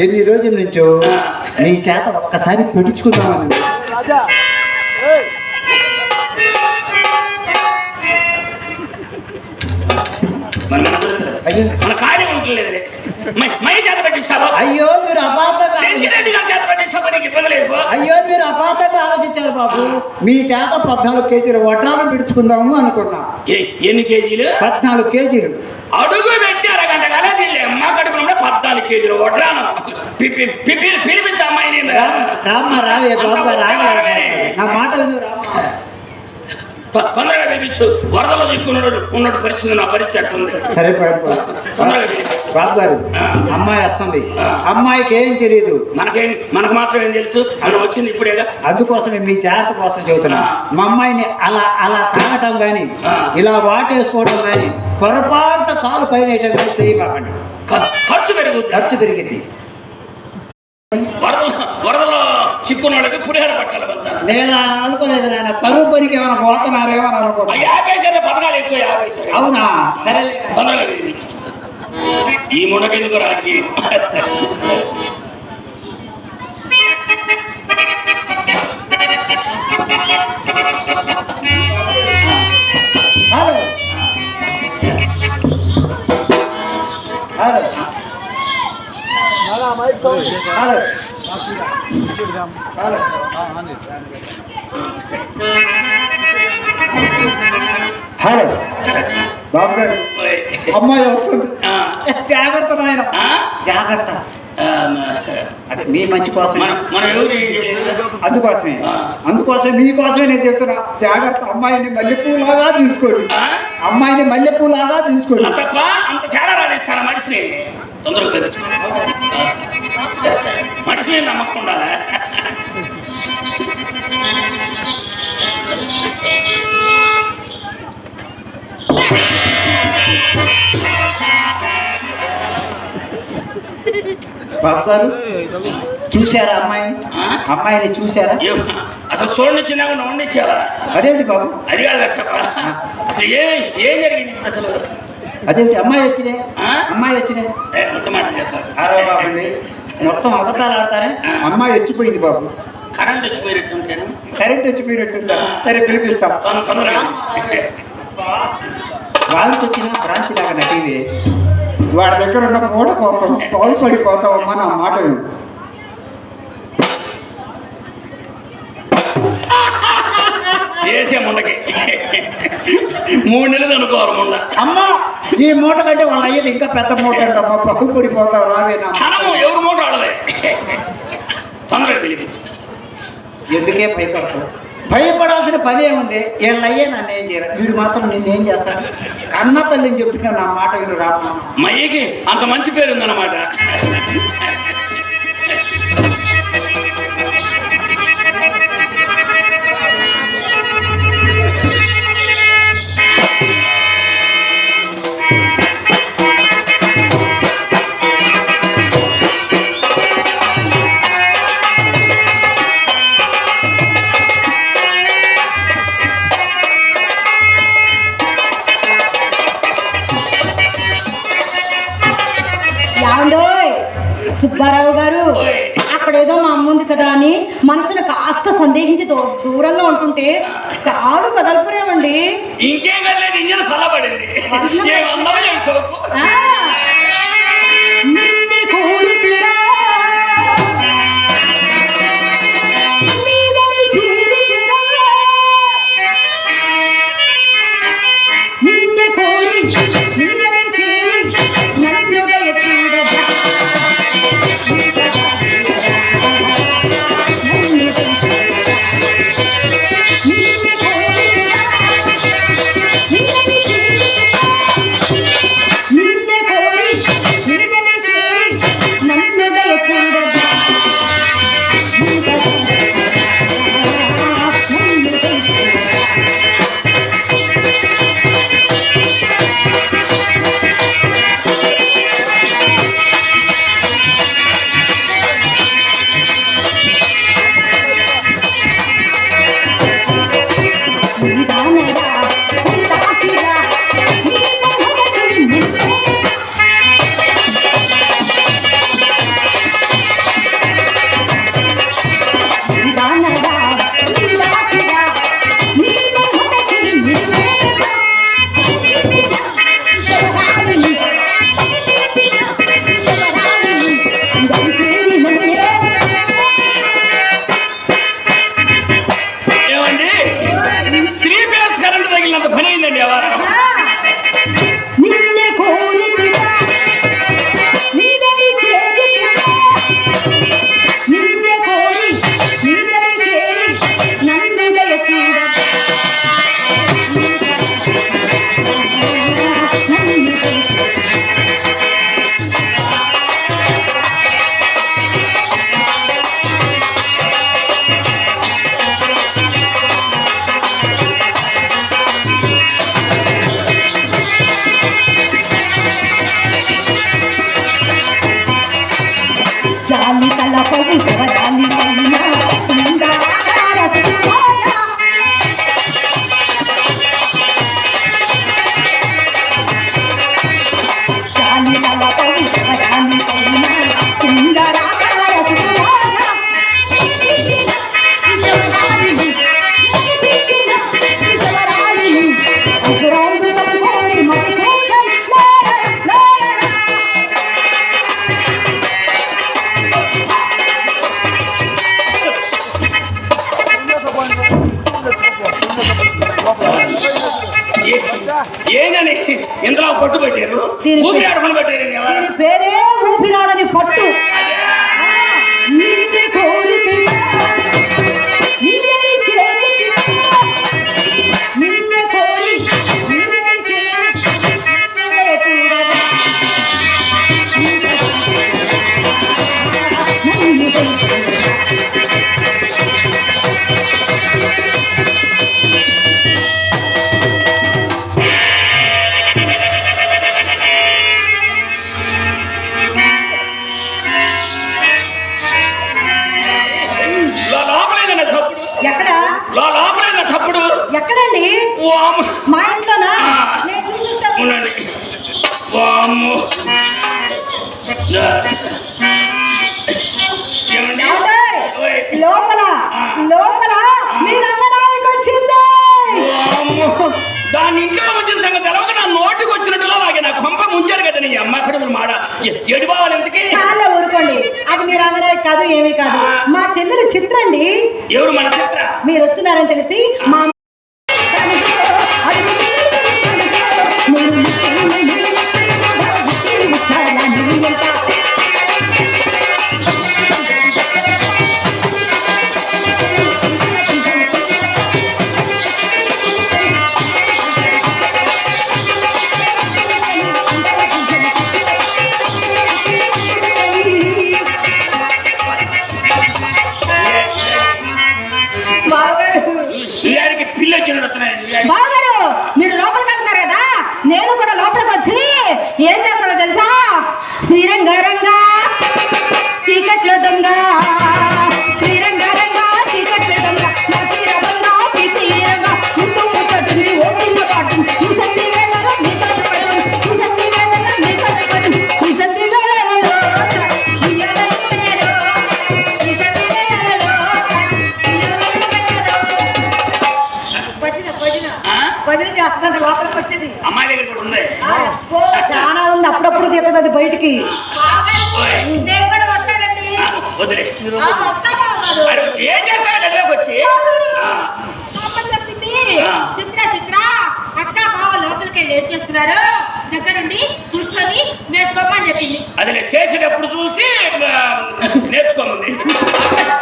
ఎన్ని రోజుల నుంచో. నీ చేత ఒక్కసారి పెట్టించుకుందామని మన మన కుదరదు. అయ్యో. మన ఖాళీ ఉండలేదు మై చేత పెట్టిస్తావా? అయ్యో మీరు అపార్థంగా సెంచిరెడ్డి గారి చేత పెట్టిస్తావా? నీకు ఇబ్బంది లేదు పో. అయ్యో మీరు అపార్థంగా ఆలోచించారు బాబు. మీ చేత పద్నాలుగు కేజీలు వడ్రాలు పిడుచుకుందాము అనుకున్నాం. ఏ- ఎన్ని కేజీలు? పద్నాలుగు కేజీలు. అడుగు పెట్టి అరగంట కాల నీళ్ళు అమ్మ కడుపులో పద్నాలుగు కేజీలు వడ్రాను పిప్పి పిలిపించే అమ్మాయిని. రామ్ రామ్మ రావే బాబా రావే నా మాట విను రామ్మ. తొందరగా పిలిపించు. వరదలో చిక్కున్నాడు ఉన్నట్టు పరిస్థితి నా పరిస్థితి అట్టుంది. సరే తొందరగా పిలిపించు. బాబు గారు అమ్మాయి వస్తుంది. అమ్మాయికి ఏం తెలియదు మనకేం మనకు మాత్రం ఏం తెలుసు? ఆమె వచ్చింది ఇప్పుడేగా అందుకోసమే మీ జాగ్రత్త కోసం చెబుతున్నా. మా అమ్మాయిని అలా అలా తాగటం కానీ. ఇలా వాటేసుకోవడం కానీ పొరపాటు చాలు పైన ఖ- ఖర్చు పెరుగుద్ది. ఖర్చు పెరిగింది వరదలో వరదలో చిక్కున్న వాళ్ళకి పులిహార పట్టాలి పంచాలి నేను అనుకోలేదు నాయన. కరువు పనికి ఏమైనా పోతున్నారేమో అని ఆ అనుకో యాభై సరే పథకాలు ఎక్కువ యాభై సరే అవునా? సరే. తొందరగా ఈ మునకెందుకు రాజీ? హలో. హలో బాబు గారు అమ్మాయి వస్తుంది జాగ్రత్త నాయన? జాగ్రత్త అదే మీ మంచి కోసం అందుకోసమే. అందుకోసమే మీకోసమే నేను చెప్తున్నా జాగ్రత్త అమ్మాయిని మల్లెపూలాగా తీసుకోండి? అమ్మాయిని మల్లెపూలాగా తీసుకోండి అంత తేడా రాలేస్తాను మనిషిని తొందరగా మనిషి మీద నమ్మకం ఉండాలా? బాబు గారు చూశారా అమ్మాయిని? అమ్మాయిని చూశారా? ఏం, అసలు చూడండి చిన్నగా వండిచ్చావా అదేంటి బాబు? అది కాదు అసలు ఏం ఏం జరిగింది అసలు? అదేంటి అమ్మాయి వచ్చినే ఆ? అమ్మాయి వచ్చినే ఏ, మొత్తం మాట చెప్పాలి ఆరో బాబు అండి. మొత్తం అబద్ధాలు ఆడతారే? అమ్మాయి వచ్చిపోయింది బాబు. కరెంట్ వచ్చిపోయినట్టుంటేను? కరెంట్ వచ్చిపోయినట్టుందా? సరే పిలిపిస్తాం. వాళ్ళకి వచ్చిన భ్రాంతి లాగా నటివే వాడి దగ్గర ఉన్న మూట కోసం పౌలు పడిపోతావమ్మా నా మాట విను. చేసే ముండకి మూడు నెలలు అనుకోవాలి అమ్మా ఈ మూట కంటే వాళ్ళ అయ్యేది ఇంకా పెద్ద మూట అంటమ్మా పౌలు పడిపోతావు రావే నా. మాట ధనము విను. ఎవరు మూట వాళ్ళదే తొందరగా పిలిపించు. ఎందుకే భయపడతావు భయపడాల్సిన పని ఏముంది? వీళ్ళ అయ్యే నన్ను ఏం చేయరు. వీడు మాత్రం నిన్నేం చేస్తాను కన్న తల్లిని చెప్తున్నా నా మాట విను రామ్మా మయ్యకి అంత మంచి పేరు ఉందన్నమాట. మనసును కాస్త సందేహించి దూరంగా ఉంటుంటే కాడు కదలపురేమండి. ఇంకేం కదలేదు ఇంజన్ చల్లబడింది చప్పుడు. ఎక్కడండి? మా ఇంట్లోనా? నేను చూసిస్తాను కాదు ఏమీ కాదు. మా చెల్లెలు చిత్ర అండి ఎవరు మన చిత్ర? మీరు వస్తున్నారని తెలిసి మా ఉంది చాలా ఉంది అప్పుడప్పుడు తీస్తుంది అది బయటికి. వదిలే. ఏం చేస్తాడు వచ్చి? చిత్ర చిత్ర అక్క బావ లోపలికి వెళ్ళి ఏం చేస్తున్నారు? దగ్గరుండి కూర్చొని నేర్చుకోమని చెప్పింది. అదిలే చేసేటప్పుడు చూసి నేర్చుకోమంది.